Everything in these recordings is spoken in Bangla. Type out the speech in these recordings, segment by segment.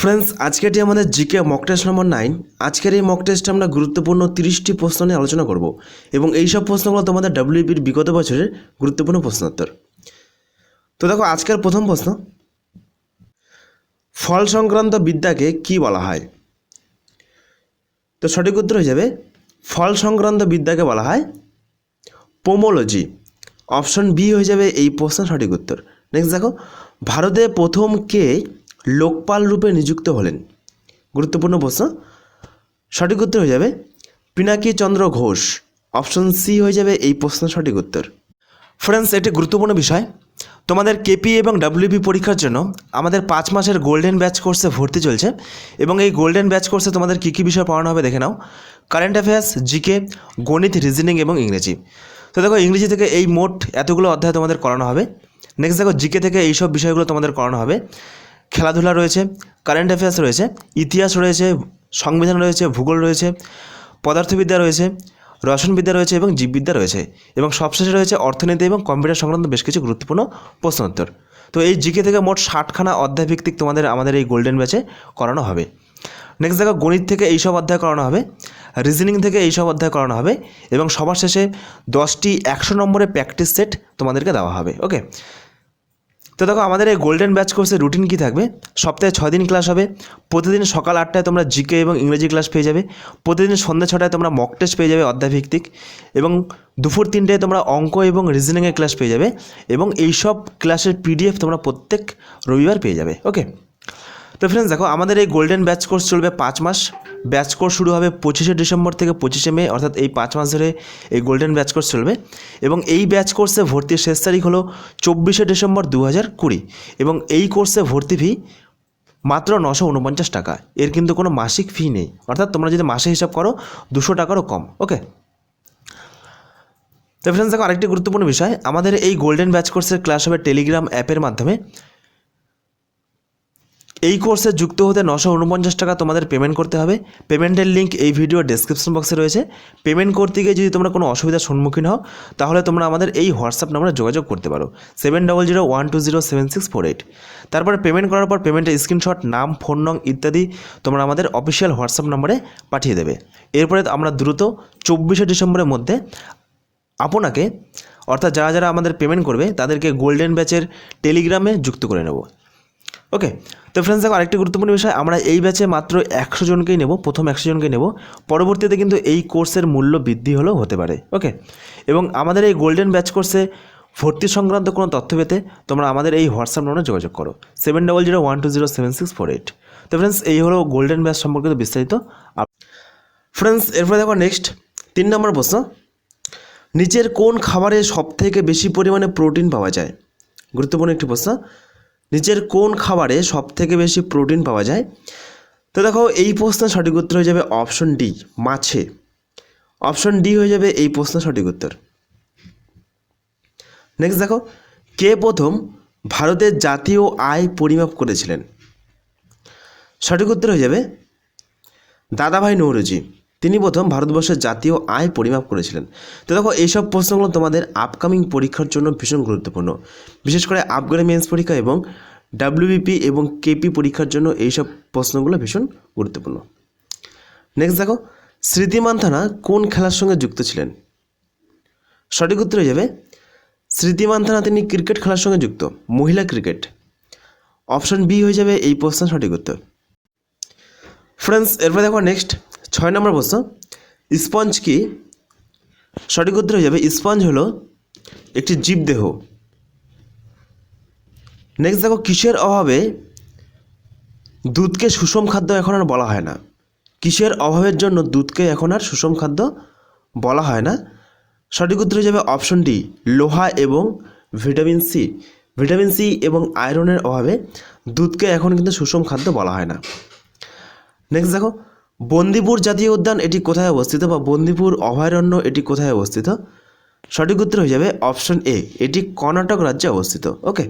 ফ্রেন্ডস আজকেরটি আমাদের G K mock test number nine আজকের এই মক টেস্টে আমরা গুরুত্বপূর্ণ তিরিশটি প্রশ্ন নিয়ে আলোচনা করব এবং এই সব প্রশ্নগুলো তোমাদের ডাব্লিউপির বিগত বছরের গুরুত্বপূর্ণ প্রশ্নোত্তর। তো দেখো, আজকের প্রথম প্রশ্ন। ফল সংক্রান্ত বিদ্যাকে কি বলা হয়? তো সঠিক উত্তর হয়ে যাবে, ফল সংক্রান্ত বিদ্যাকে বলা হয় পোমোলজি। অপশন বি হয়ে যাবে এই প্রশ্ন সঠিক উত্তর। নেক্সট দেখো, ভারতে প্রথম কে লোকপাল রূপে নিযুক্ত হলেন। গুরুত্বপূর্ণ প্রশ্ন। সঠিক উত্তর হয়ে যাবে পিনাকি চন্দ্র ঘোষ। অপশন সি হয়ে যাবে এই প্রশ্নের সঠিক উত্তর। ফ্রেন্ডস এটি গুরুত্বপূর্ণ বিষয়। তোমাদের কেপি এবং ডাব্লিউপি পরীক্ষার জন্য আমাদের পাঁচ মাসের গোল্ডেন ব্যাচ কোর্সে ভর্তি চলছে এবং এই গোল্ডেন ব্যাচ কোর্সে তোমাদের কী কী বিষয় পড়ানো হবে দেখে নাও। কারেন্ট অ্যাফেয়ার্স জিকে গণিত রিজনিং এবং ইংরেজি তো দেখো ইংরেজি থেকে এই মোট এতগুলো অধ্যায় তোমাদের করানো হবে। নেক্সট দেখো জিকে থেকে এইসব বিষয়গুলো তোমাদের করানো হবে। খেলাধুলা রয়েছে কারেন্ট অ্যাফেয়ার্স রয়েছে, ইতিহাস রয়েছে, সংবিধান রয়েছে, ভূগোল রয়েছে, পদার্থবিদ্যা রয়েছে, রসায়নবিদ্যা রয়েছে এবং জীববিদ্যা রয়েছে এবং সবশেষে রয়েছে অর্থনীতি এবং কম্পিউটার সংক্রান্ত বেশ কিছু গুরুত্বপূর্ণ প্রশ্নোত্তর। তো এই জিকে থেকে মোট ষাটখানা অধ্যায় ভিত্তিক তোমাদের আমাদের এই গোল্ডেন ব্যাচে করানো হবে। নেক্সট দেখো, গণিত থেকে এইসব অধ্যায় করানো হবে রিজনিং থেকে এইসব অধ্যায় করানো হবে এবং সবার শেষে দশটি একশো নম্বরের প্র্যাকটিস সেট তোমাদেরকে দেওয়া হবে ওকে তো দেখো, আমাদের এই গোল্ডেন ব্যাচ কোর্সের রুটিন কী থাকবে? সপ্তাহে ছয় দিন ক্লাস হবে। প্রতিদিন সকাল আটটায় তোমরা জিকে এবং ইংরেজি ক্লাস পেয়ে যাবে। প্রতিদিন সন্ধ্যা ছটায় তোমরা মক টেস্ট পেয়ে যাবে অধ্যাভিত্তিক এবং দুপুর তিনটায় তোমরা অঙ্ক এবং রিজনিংয়ের ক্লাস পেয়ে যাবে। এবং এই সব ক্লাসের পিডিএফ তোমরা প্রত্যেক রবিবার পেয়ে যাবে। ওকে তো ফ্রেন্ডস দেখো, আমাদের এই গোল্ডেন ব্যাচ কোর্স চলবে পাঁচ মাস। ব্যাচ কোর্স শুরু হবে পঁচিশে ডিসেম্বর থেকে পঁচিশে মে, অর্থাৎ এই পাঁচ মাস ধরে এই গোল্ডেন ব্যাচ কোর্স চলবে। এবং এই ব্যাচ কোর্সে ভর্তির শেষ তারিখ হলো চব্বিশে ডিসেম্বর দু হাজার কুড়ি। এবং এই কোর্সে ভর্তি ফি মাত্র নশো উনপঞ্চাশ টাকা। এর কিন্তু কোনো মাসিক ফি নেই। অর্থাৎ তোমরা যদি মাসে হিসাব করো, দুশো টাকারও কম ওকে তো ফ্রেন্ডস দেখো, আরেকটি গুরুত্বপূর্ণ বিষয়। আমাদের এই গোল্ডেন ব্যাচ কোর্সের ক্লাস হবে টেলিগ্রাম অ্যাপের মাধ্যমে। এই কোর্সে যুক্ত হতে নশো উনপঞ্চাশ টাকা তোমাদের পেমেন্ট করতে হবে। পেমেন্টের লিঙ্ক এই ভিডিও ডেসক্রিপশন বক্সে রয়েছে। পেমেন্ট করতে গিয়ে যদি তোমরা কোনো অসুবিধার সম্মুখীন হও, তাহলে তোমরা আমাদের এই হোয়াটসঅ্যাপ নাম্বারে যোগাযোগ করতে পারো। Seven double zero one two zero seven six four eight তারপরে পেমেন্ট করার পর পেমেন্টের স্ক্রিনশট নাম ফোন নং ইত্যাদি তোমরা আমাদের অফিসিয়াল হোয়াটসঅ্যাপ নাম্বারে পাঠিয়ে দেবে। এরপরে আমরা দ্রুত চব্বিশে ডিসেম্বরের মধ্যে আপনাকে, অর্থাৎ যারা যারা আমাদের পেমেন্ট করবে, তাদেরকে গোল্ডেন ব্যাচের টেলিগ্রামে যুক্ত করে নেব। ওকে তো ফ্রেন্ডস দেখো আরেকটি গুরুত্বপূর্ণ বিষয়, আমরা এই ব্যাচে মাত্র একশো জনকেই নেব, প্রথম একশো জনকে নেব, পরবর্তীতে কিন্তু এই কোর্সের মূল্য বৃদ্ধি হলেও হতে পারে ওকে এবং আমাদের এই গোল্ডেন ব্যাচ কোর্সে ভর্তি সংক্রান্ত কোনো তথ্য পেতে তোমরা আমাদের এই হোয়াটসঅ্যাপ নম্বরে যোগাযোগ করো seven double zero one two zero seven six four eight তো ফ্রেন্ডস এই হলো গোল্ডেন ব্যাচ সম্পর্কিত বিস্তারিত ফ্রেন্ডস এরপরে দেখো নেক্সট তিন নম্বর প্রশ্ন, নিচের কোন খাবারে সবথেকে বেশি পরিমাণে প্রোটিন পাওয়া যায়? গুরুত্বপূর্ণ একটি প্রশ্ন নিচের কোন খাবারে সবথেকে বেশি প্রোটিন পাওয়া যায়? তো দেখো, এই প্রশ্নের সঠিক উত্তর হয়ে যাবে অপশন ডি মাছে। অপশন ডি হয়ে যাবে এই প্রশ্নের সঠিক উত্তর। নেক্সট দেখো, কে প্রথম ভারতের জাতীয় আয় পরিমাপ করেছিলেন? সঠিক উত্তর হয়ে যাবে দাদাভাই নৌরজি। তিনি প্রথম ভারতবর্ষের জাতীয় আয় পরিমাপ করেছিলেন। তো দেখো, এইসব প্রশ্নগুলো তোমাদের আপকামিং পরীক্ষার জন্য ভীষণ গুরুত্বপূর্ণ। বিশেষ করে আপগ্রেড মেন্স পরীক্ষা এবং ডাব্লিউবিপি এবং কেপি পরীক্ষার জন্য এইসব প্রশ্নগুলো ভীষণ গুরুত্বপূর্ণ। নেক্সট দেখো স্মৃতি মান্থানা কোন খেলার সঙ্গে যুক্ত ছিলেন? সঠিক উত্তর হয়ে যাবে স্মৃতি মান্থানা তিনি ক্রিকেট খেলার সঙ্গে যুক্ত, মহিলা ক্রিকেট। অপশন বি হয়ে যাবে এই প্রশ্ন সঠিক উত্তর। ফ্রেন্ডস এরপরে দেখো নেক্সট ছয় নম্বর প্রশ্ন, স্পঞ্জ কি? সঠিক উত্তর হয়ে যাবে, স্পঞ্জ হলো একটি জীবদেহ। নেক্সট দেখো, কিসের অভাবে দুধকে সুষম খাদ্য এখন আর বলা হয় না? কিসের অভাবের জন্য দুধকে এখন আর সুষম খাদ্য বলা হয় না? সঠিক উত্তর হয়ে যাবে অপশন ডি লোহা এবং ভিটামিন সি ভিটামিন সি এবং আয়রনের অভাবে দুধকে এখন কিন্তু সুষম খাদ্য বলা হয় না। নেক্সট দেখো বন্দিপুর জাতীয় উদ্যান, এটি কোথায় অবস্থিত বা বন্দিপুর অভয়ারণ্য, এটি কোথায় অবস্থিত? সঠিক উত্তর হয়ে যাবে অপশন এ এটি কর্ণাটক রাজ্যে অবস্থিত। ওকে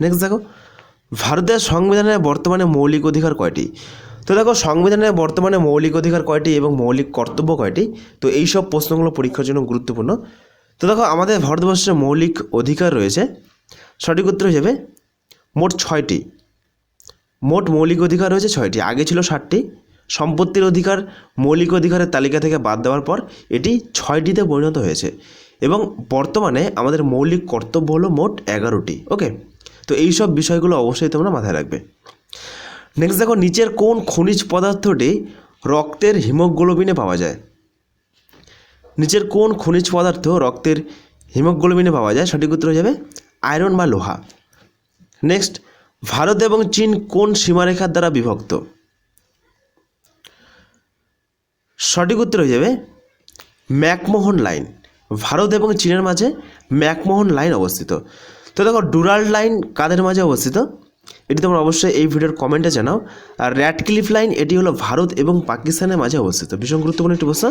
নেক্সট দেখো। ভারতের সংবিধানের বর্তমানে মৌলিক অধিকার কয়টি? তো দেখো, সংবিধানের বর্তমানে মৌলিক অধিকার কয়টি এবং মৌলিক কর্তব্য কয়টি? তো এই সব প্রশ্নগুলো পরীক্ষার জন্য গুরুত্বপূর্ণ। তো দেখো, আমাদের ভারতবর্ষের মৌলিক অধিকার রয়েছে। সঠিক উত্তর হয়ে যাবে মোট ছয়টি। মোট মৌলিক অধিকার রয়েছে ছয়টি। আগে ছিল ষাটটি সম্পত্তির অধিকার, মৌলিক অধিকারের তালিকা থেকে বাদ দেওয়ার পর এটি ছয়টিতে পরিণত হয়েছে। এবং বর্তমানে আমাদের মৌলিক কর্তব্য হলো মোট এগারোটি। ওকে? তো এই সব বিষয়গুলো অবশ্যই তোমরা মাথায় রাখবে। নেক্সট দেখো, নিচের কোন খনিজ পদার্থটি রক্তের হিমোগ্লোবিনে পাওয়া যায়? নিচের কোন খনিজ পদার্থ রক্তের হিমোগ্লোবিনে পাওয়া যায়? সঠিক উত্তর হয়ে যাবে আয়রন বা লোহা। নেক্সট ভারত এবং চীন কোন সীমারেখার দ্বারা বিভক্ত? সঠিক উত্তর হয়ে যাবে ম্যাকমোহন লাইন। ভারত এবং চীনের মাঝে ম্যাকমোহন লাইন অবস্থিত। তো দেখো, ডুরাল লাইন কাদের মাঝে অবস্থিত? এটি তোমরা অবশ্যই এই ভিডিওর কমেন্টে জানাও। আর র্যাডক্লিফ লাইন, এটি হলো ভারত এবং পাকিস্তানের মাঝে অবস্থিত। ভীষণ গুরুত্বপূর্ণ একটি প্রশ্ন।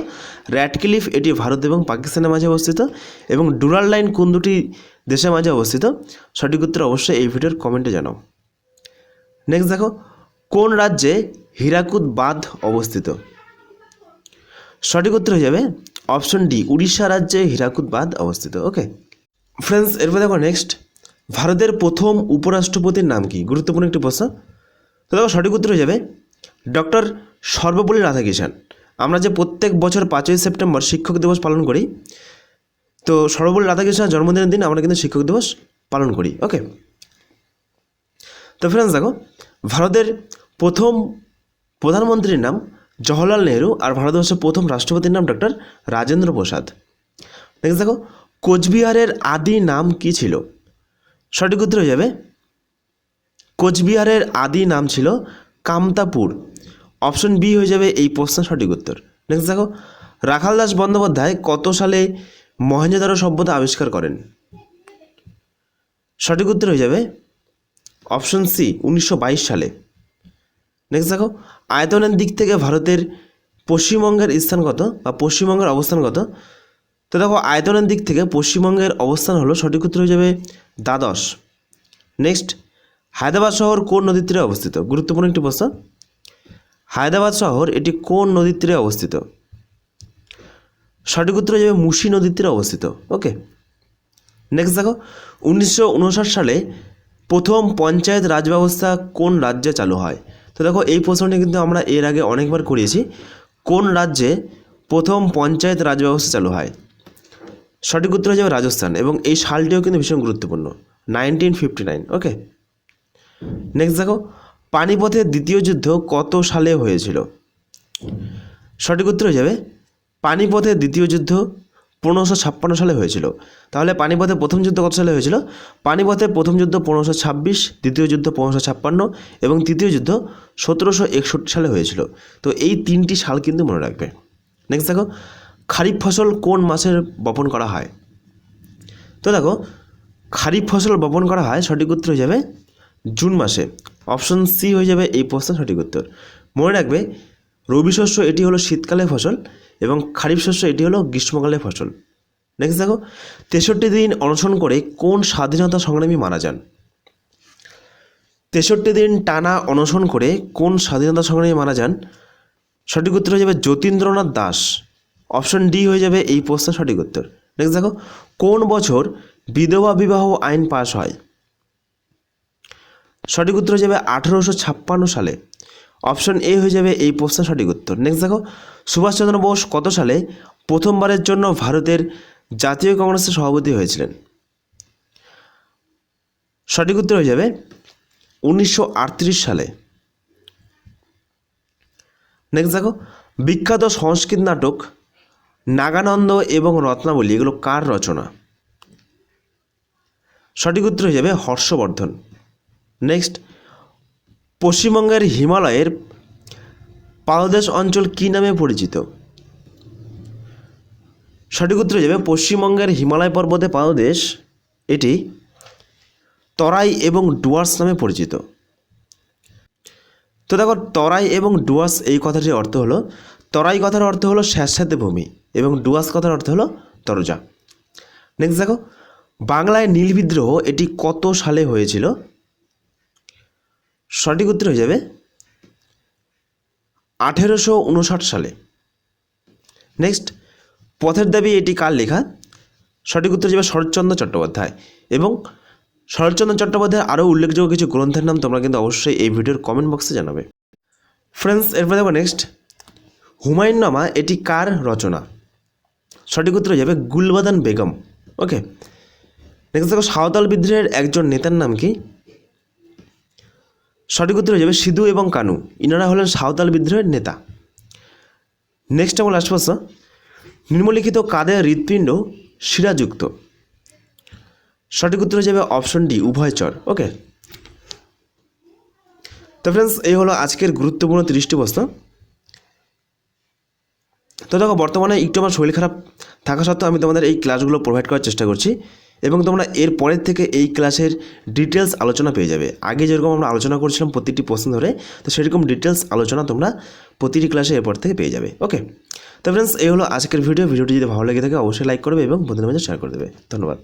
র্যাডক্লিফ, এটি ভারত এবং পাকিস্তানের মাঝে অবস্থিত। এবং ডুরাল লাইন কোন দুটি দেশের মাঝে অবস্থিত? সঠিক উত্তর অবশ্যই এই ভিডিওর কমেন্টে জানাও। নেক্সট দেখো, কোন রাজ্যে হীরাকুদ বাঁধ অবস্থিত? সঠিক উত্তর হয়ে যাবে অপশন ডি, উড়িষ্যা রাজ্যে হীরাকুদ বাঁধ অবস্থিত। ওকে ফ্রেন্ডস এরপর দেখো নেক্সট ভারতের প্রথম উপরাষ্ট্রপতির নাম কি? গুরুত্বপূর্ণ একটি প্রশ্ন। তো দেখো সঠিক উত্তর হয়ে যাবে ডক্টর সর্বপল্লী রাধাকৃষ্ণ আমরা যে প্রত্যেক বছর পাঁচই সেপ্টেম্বর শিক্ষক দিবস পালন করি, তো সর্বপল্লী রাধাকৃষ্ণের জন্মদিনের দিন আমরা কিন্তু শিক্ষক দিবস পালন করি। ওকে তো ফ্রেন্ডস দেখো, ভারতের প্রথম প্রধানমন্ত্রীর নাম জওহরলাল নেহরু আর ভারতবর্ষের প্রথম রাষ্ট্রপতির নাম ডক্টর রাজেন্দ্র প্রসাদ। নেক্সট দেখো, কোচবিহারের আদি নাম কি ছিল? সঠিক উত্তর হয়ে যাবে। কোচবিহারের আদি নাম ছিল কামতাপুর। অপশন বি হয়ে যাবে এই প্রশ্নের সঠিক উত্তর। নেক্সট দেখো রাখালদাস বন্দ্যোপাধ্যায় কত সালে মহেঞ্জোদারো সভ্যতা আবিষ্কার করেন? সঠিক উত্তর হয়ে যাবে অপশন সি, উনিশশো বাইশ সালে। নেক্সট দেখো, আয়তনের দিক থেকে ভারতের পশ্চিমবঙ্গের স্থান কত বা পশ্চিমবঙ্গের অবস্থান কত? তো দেখো, আয়তনের দিক থেকে পশ্চিমবঙ্গের অবস্থান হলো সঠিক উত্তর হয়ে যাবে দ্বাদশ। নেক্সট হায়দ্রাবাদ শহর কোন নদীর তীরে অবস্থিত? গুরুত্বপূর্ণ একটি প্রশ্ন। হায়দ্রাবাদ শহর এটি কোন নদীর তীরে অবস্থিত? সঠিক উত্তর হয়ে যাবে মুসি নদীর তীরে অবস্থিত। ওকে নেক্সট দেখো, উনিশশো উনষাট সালে প্রথম পঞ্চায়েত রাজ ব্যবস্থা কোন রাজ্যে চালু হয়? তো দেখো, এই প্রশ্নটি কিন্তু আমরা এর আগে অনেকবার করিয়েছি। কোন রাজ্যে প্রথম পঞ্চায়েত রাজ ব্যবস্থা চালু হয়? সঠিক উত্তর হয়ে যাবে রাজস্থান এবং এই সালটিও কিন্তু ভীষণ গুরুত্বপূর্ণ nineteen fifty nine okay next দেখো, পানিপথের দ্বিতীয় যুদ্ধ কত সালে হয়েছিল? সঠিক উত্তর হয়ে যাবে, পানিপথের দ্বিতীয় যুদ্ধ পনেরোশো ছাপ্পান্ন সালে হয়েছিল। তাহলে পানিপথের প্রথম যুদ্ধ কত সালে হয়েছিল? পানিপথের প্রথম যুদ্ধ পনেরোশো ছাব্বিশ, দ্বিতীয় যুদ্ধ পনেরোশো ছাপ্পান্ন এবং তৃতীয় যুদ্ধ সতেরোশো একষট্টি সালে হয়েছিল। তো এই তিনটি সাল কিন্তু মনে রাখবে। নেক্সট দেখো, খারিফ ফসল কোন মাসের বপন করা হয়? তো দেখো, খারিফ ফসল বপন করা হয়, সঠিক উত্তর হয়ে যাবে জুন মাসে। অপশন সি হয়ে যাবে এই প্রশ্নের সঠিক উত্তর। মনে রাখবে, রবি শস্য এটি হলো শীতকালের ফসল এবং খারিফ শস্য এটি হলো গ্রীষ্মকালের ফসল। নেক্সট দেখো, তেষট্টি দিন অনশন করে কোন স্বাধীনতা সংগ্রামী মারা যান? তেষট্টি দিন টানা অনশন করে কোন স্বাধীনতা সংগ্রামী মারা যান? সঠিক উত্তর হয়ে যাবে যতীন্দ্রনাথ দাস। অপশন ডি হয়ে যাবে এই প্রশ্নের সঠিক উত্তর। নেক্সট দেখো, কোন বছর বিধবা বিবাহ আইন পাশ হয়? সঠিক উত্তর হয়ে যাবে আঠেরোশো ছাপ্পান্ন সালে। অপশন এ হয়ে যাবে এই প্রশ্নের সঠিক উত্তর। নেক্সট দেখো, সুভাষচন্দ্র বোস কত সালে প্রথমবারের জন্য ভারতের জাতীয় কংগ্রেসের সভাপতি হয়েছিলেন? সঠিক উত্তর হয়ে যাবে উনিশশো আটত্রিশ সালে। নেক্সট দেখো, বিখ্যাত সংস্কৃত নাটক নাগানন্দ এবং রত্নাবলী, এগুলো কার রচনা? সঠিক উত্তর হয়ে যাবে হর্ষবর্ধন। নেক্সট পশ্চিমবঙ্গের হিমালয়ের পাদদেশ অঞ্চল কী নামে পরিচিত? সঠিক উত্তর যাবে পশ্চিমবঙ্গের হিমালয় পর্বতে পাদদেশ এটি তরাই এবং ডুয়ার্স নামে পরিচিত। তো দেখো, তরাই এবং ডুয়ার্স এই কথাটির অর্থ হলো, তরাই কথার অর্থ হলো স্যাঁতস্যাঁতে ভূমি এবং ডুয়ার্স কথার অর্থ হলো তরজা। নেক্সট দেখো, বাংলায় নীল বিদ্রোহ এটি কত সালে হয়েছিল? সঠিক উত্তর হয়ে যাবে আঠেরোশো উনষাট সালে। নেক্সট পথের দাবি এটি কার লেখা? সঠিক উত্তর যাবে শরৎচন্দ্র চট্টোপাধ্যায়। এবং শরৎচন্দ্র চট্টোপাধ্যায়ের আরও উল্লেখযোগ্য কিছু গ্রন্থের নাম তোমরা কিন্তু অবশ্যই এই ভিডিওর কমেন্ট বক্সে জানাবে। ফ্রেন্ডস এরপরে দেখো নেক্সট হুমায়ুন নামা এটি কার রচনা? সঠিক উত্তর যাবে গুলবাদান বেগম। ওকে নেক্সট দেখো সাঁওতাল বিদ্রোহের একজন নেতার নাম কি? সঠিক উত্তর হয়ে যাবে সিধু এবং কানু। ইনারা হলেন সাঁওতাল বিদ্রোহের নেতা। নেক্সট আমার লাস্ট প্রশ্ন। নিম্নলিখিত কাদের হৃৎপিণ্ড শিরাযুক্ত? সঠিক উত্তর হয়ে যাবে অপশন ডি উভয়চর ওকে তো ফ্রেন্ডস এই হলো আজকের গুরুত্বপূর্ণ তিরিশটি প্রশ্ন। তো দেখো, বর্তমানে একটু আমার শরীর খারাপ থাকা সত্ত্বেও আমি তোমাদের এই ক্লাসগুলো প্রোভাইড করার চেষ্টা করছি। এবং তোমরা এর পরের থেকে এই ক্লাসের ডিটেলস আলোচনা পেয়ে যাবে। আগে যেরকম আমরা আলোচনা করছিলাম প্রতিটি প্রশ্ন ধরে, তো সেরকম ডিটেলস আলোচনা তোমরা প্রতিটি ক্লাসে এরপর থেকে পেয়ে যাবে। ওকে? তো ফ্রেন্ডস এই হলো আজকের ভিডিও ভিডিওটি যদি ভালো লেগে থাকে, অবশ্যই লাইক করবে এবং বন্ধুদের মাঝে শেয়ার করে দেবে। ধন্যবাদ।